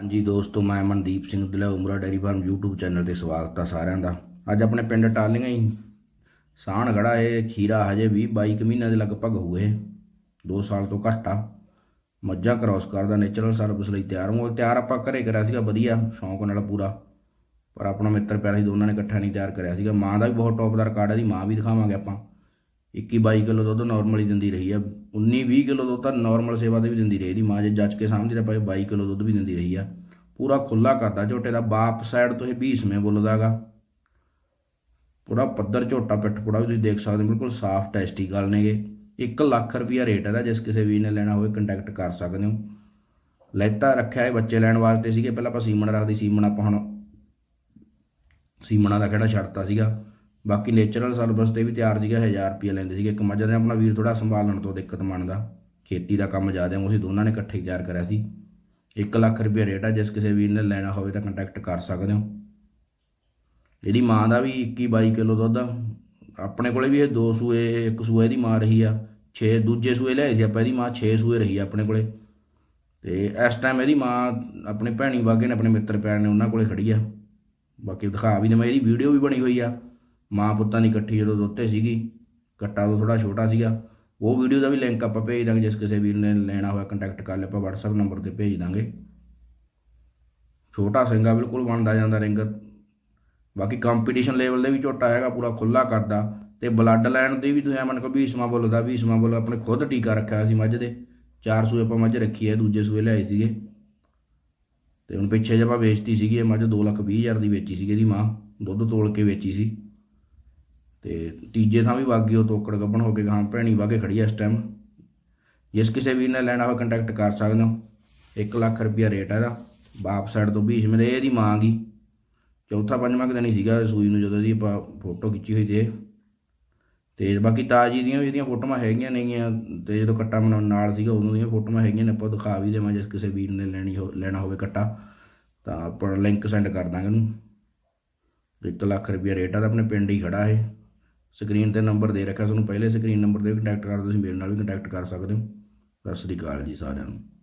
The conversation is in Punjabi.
ਹਾਂਜੀ ਦੋਸਤੋ, ਮੈਂ ਮਨਦੀਪ ਸਿੰਘ ਦਿਲਾ, ਉਮਰਾ ਡੈਰੀ ਫਾਰਮ YouTube ਚੈਨਲ ਤੇ ਸਵਾਗਤ ਆ ਸਾਰਿਆਂ ਦਾ। ਅੱਜ ਆਪਣੇ ਪਿੰਡ ਟਾਲੀਆਂ ਹੀ। ਸਾਹਣਗੜਾ ਇਹ ਖੀਰਾ ਹਜੇ 20 22 ਕੁ ਮਹੀਨਿਆਂ ਦੇ ਲਗਭਗ ਹੋਏ 2 ਸਾਲ ਤੋਂ ਘੱਟ ਆ। ਮੱਝਾਂ ਕ੍ਰਾਸ ਕਰਦਾ ਨੇਚਰਲ ਸਰਵਿਸ ਲਈ ਤਿਆਰ ਹਾਂ। ਤਿਆਰ ਆਪਾਂ ਘਰੇ ਕਰਿਆ ਸੀਗਾ, ਵਧੀਆ, ਸ਼ੌਂਕ ਨਾਲ ਪੂਰਾ। ਪਰ ਆਪਣਾ ਮਿੱਤਰ ਪਿਆਰਾ ਸੀ, ਦੋਨਾਂ ਨੇ ਇਕੱਠਾ ਨਹੀਂ ਤਿਆਰ ਕਰਿਆ ਸੀਗਾ। ਮਾਂ ਦਾ ਵੀ ਬਹੁਤ ਟੌਪ ਦਾ ਰਿਕਾਰਡ ਹੈ ਦੀ ਮਾਂ ਵੀ ਦਿਖਾਵਾਂਗੇ ਆਪਾਂ। 21 22 ਕਿਲੋ ਦੁੱਧ ਨਾਰਮਲੀ ਦਿੰਦੀ ਰਹੀ ਆ 19 20 ਕਿਲੋ ਦੁੱਧ ਤਾਂ ਨਾਰਮਲ ਸੇਵਾ ਤੇ ਵੀ ਦਿੰਦੀ ਰਹੀ ਦੀ ਮਾਂ ਜੇ ਜੱਜ ਕੇ ਸਾਹਮਣੇ ਤਾਂ ਭਾਈ 22 ਕਿਲੋ ਦੁੱਧ ਵੀ ਦਿੰਦੀ ਰਹੀ ਆ। ਪੂਰਾ ਖੁੱਲਾ ਕਰਦਾ ਝੋਟੇ ਦਾ ਬਾਪ ਸਾਈਡ ਤੋਂ ਇਹ 20ਵੇਂ ਬੋਲਦਾਗਾ ਪੂਰਾ ਪੱਧਰ ਝੋਟਾ ਪਿੱਠ ਪੂੜਾ ਵੀ ਤੁਸੀਂ ਦੇਖ ਸਕਦੇ ਹੋ, ਬਿਲਕੁਲ ਸਾਫ਼ ਟੈਸਟੀ ਗੱਲ ਨੇਗੇ। 1 ਲੱਖ ਰੁਪਿਆ ਰੇਟ ਇਹਦਾ, ਜਿਸ ਕਿਸੇ ਵੀ ਨੇ ਲੈਣਾ ਹੋਵੇ ਕੰਟੈਕਟ ਕਰ ਸਕਦੇ ਹੋ। ਲੈਤਾ ਰੱਖਿਆ ਹੈ ਬੱਚੇ ਲੈਣ ਵਾਸਤੇ ਸੀਗੇ, ਪਹਿਲਾਂ ਆਪਾਂ ਸੀਮਣ ਰੱਖਦੀ ਸੀਮਣ ਆਪਾਂ ਹੁਣ ਸੀਮਣਾ ਦਾ ਕਿਹੜਾ ਛੱਡਤਾ ਸੀਗਾ। ਬਾਕੀ ਨੇਚਰਲ ਸਰਵਿਸ ਤੇ ਵੀ ਤਿਆਰ ਸੀਗਾ 1000 ਰੁਪਏ ਲੈਂਦੇ ਸੀਗੇ। ਇੱਕ ਮੱਝ ਨੇ ਆਪਣਾ ਵੀਰ ਥੋੜਾ ਸੰਭਾਲਣ ਤੋਂ ਦਿੱਕਤ ਮੰਨਦਾ ਖੇਤੀ ਦਾ ਕੰਮ ਜ਼ਿਆਦਾ, ਉਹ ਅਸੀਂ ਦੋਨਾਂ ਨੇ ਇਕੱਠੇ ਤਿਆਰ ਕਰਿਆ ਸੀ। 1 ਲੱਖ ਰੁਪਏ ਰੇਟ ਆ, ਜਿਸ ਕਿਸੇ ਵੀਰ ਨੇ ਲੈਣਾ ਹੋਵੇ ਤਾਂ ਕੰਟੈਕਟ ਕਰ ਸਕਦੇ ਹੋ। ਇਹਦੀ ਮਾਂ ਦਾ ਵੀ 21 22 ਕਿਲੋ ਦੁੱਧ ਆ। ਆਪਣੇ ਕੋਲੇ ਵੀ ਇਹ ਦੋ ਸੂਏ, ਇੱਕ ਸੂਏ ਦੀ ਮਾਂ ਰਹੀ ਆ 6 ਦੂਜੇ ਸੂਏ ਲਿਆਏ ਸੀ ਆਪਾਂ ਇਹਦੀ ਮਾਂ 6 ਸੂਏ ਰਹੀ ਆ ਆਪਣੇ ਕੋਲੇ। ਤੇ ਇਸ ਟਾਈਮ ਇਹਦੀ ਮਾਂ ਆਪਣੇ ਭੈਣੀ ਵਾਗੇ ਨੇ, ਆਪਣੇ ਮਿੱਤਰ ਪਿਆਰ ਨੇ, ਉਹਨਾਂ ਕੋਲੇ ਖੜੀ ਆ। ਬਾਕੀ ਦਿਖਾ ਵੀ ਦਵਾਂ, ਇਹਦੀ ਵੀਡੀਓ ਵੀ ਬਣੀ ਹੋਈ ਆ। ਮਾਂ ਪੁੱਤਾਂ ਦੀ ਇਕੱਠੀ ਜਦੋਂ ਦੋਤੇ ਸੀਗੀ ਕੱਟਾ ਤੋਂ ਥੋੜਾ ਛੋਟਾ ਸੀਗਾ, ਉਹ ਵੀਡੀਓ ਦਾ ਵੀ ਲਿੰਕ ਆਪਾਂ ਭੇਜ ਦਾਂਗੇ, ਜਿਸ ਕਿਸੇ ਵੀਰ ਨੇ ਲੈਣਾ ਹੋਇਆ ਕੰਟੈਕਟ ਕਰ ਲਿਆ, ਆਪਾਂ WhatsApp ਨੰਬਰ ਤੇ ਭੇਜ ਦਾਂਗੇ। ਛੋਟਾ ਸਿੰਘਾ ਬਿਲਕੁਲ ਬਣਦਾ ਜਾਂਦਾ ਰਿੰਗ। ਬਾਕੀ ਕੰਪੀਟੀਸ਼ਨ ਲੈਵਲ ਦੇ ਵੀ ਝੋਟਾ ਹੈਗਾ, ਪੂਰਾ ਖੁੱਲਾ ਕਰਦਾ। ਤੇ ਬਲੱਡ ਲਾਈਨ ਦੇ ਵੀ ਤੁਸੀਂ ਐਮਨ ਕੋ ਵੀਸਮਾ ਬੋਲਦਾ ਵੀਸਮਾ ਬੋਲ ਆਪਣੇ ਖੁਦ ਟੀਕਾ ਰੱਖਿਆ ਸੀ ਮੱਝ ਦੇ। ਚਾਰ ਸੂਏ ਆਪਾਂ ਮੱਝ ਰੱਖੀ ਹੈ, ਦੂਜੇ ਸੂਏ ਲਿਆਏ ਸੀਗੇ। ਤੇ ਹੁਣ ਪਿੱਛੇ ਜੇ ਆਪਾਂ ਵੇਚਤੀ ਸੀਗੀ, ਇਹ ਮੱਝ 2 ਲੱਖ ਵੀਹ ਹਜ਼ਾਰ ਦੀ ਵੇਚੀ ਸੀਗੀ ਇਹਦੀ ਮਾਂ, ਦੁੱਧ ਤੋਲ ਕੇ ਵੇਚੀ ਸੀ। ਤੇ ਤੀਜੇ ਥਾਂ ਵੀ ਵਾਗੀ ਉਹ ਤੋਕੜ ਗੱਬਣ ਹੋ ਕੇ ਗਾਂ ਭੈਣੀ ਵਾਗੇ ਖੜੀ ਐ ਇਸ ਟਾਈਮ ਜਿਸ ਕਿਸੇ ਵੀਰ ਨੇ ਲੈਣਾ ਹੋਵੇ ਕੰਟੈਕਟ ਕਰ ਸਕਦੇ ਹੋ। 1 ਲੱਖ ਰੁਪਿਆ ਰੇਟ ਹੈ ਇਹਦਾ। ਬਾਪ ਸਾਈਡ ਤੋਂ 20 ਮੇਰੇ ਇਹਦੀ ਮਾਂ ਗਈ। ਚੌਥਾ ਪੰਜਵਾਂ ਕੁ ਦਿਨ ਹੀ ਸੀਗਾ ਸੂਈ ਨੂੰ, ਜਦੋਂ ਦੀ ਆਪਾਂ ਫੋਟੋ ਖਿੱਚੀ ਹੋਈ ਤੇ। ਤੇ ਬਾਕੀ ਤਾਜੀ ਦੀਆਂ ਵੀ ਇਹਦੀਆਂ ਫੋਟੋਆਂ ਹੈਗੀਆਂ ਨੇਗੀਆਂ, ਤੇ ਜਦੋਂ ਕੱਟਾ ਮਨਾਉਣ ਨਾਲ ਸੀਗਾ, ਉਦੋਂ ਦੀਆਂ ਫੋਟੋਆਂ ਹੈਗੀਆਂ ਨੇ, ਆਪਾਂ ਦਿਖਾ ਵੀ ਦੇਵਾਂ ਜਿਸ ਕਿਸੇ ਵੀਰ ਨੇ ਲੈਣੀ ਹੋ, ਲੈਣਾ ਹੋਵੇ ਕੱਟਾ। ਤਾਂ ਆਪਾਂ ਲਿੰਕ ਸੈਂਡ ਕਰ ਦਾਂਗੇ ਉਹਨੂੰ। 1 ਲੱਖ ਰੁਪਿਆ ਰੇਟ ਆ, ਤਾਂ ਆਪਣੇ ਪਿੰਡ ਹੀ ਖੜਾ ਇਹ। ਸਕਰੀਨ ਤੇ ਨੰਬਰ ਦੇ ਰੱਖਿਆ ਤੁਹਾਨੂੰ ਪਹਿਲੇ ਸਕਰੀਨ ਨੰਬਰ ਤੇ ਕੰਟੈਕਟ ਕਰ ਤੁਸੀਂ ਮੇਰੇ ਨਾਲ ਵੀ ਕੰਟੈਕਟ ਕਰ ਸਕਦੇ ਹੋ। ਸਤਿ ਸ੍ਰੀ ਅਕਾਲ ਜੀ ਸਾਰਿਆਂ ਨੂੰ।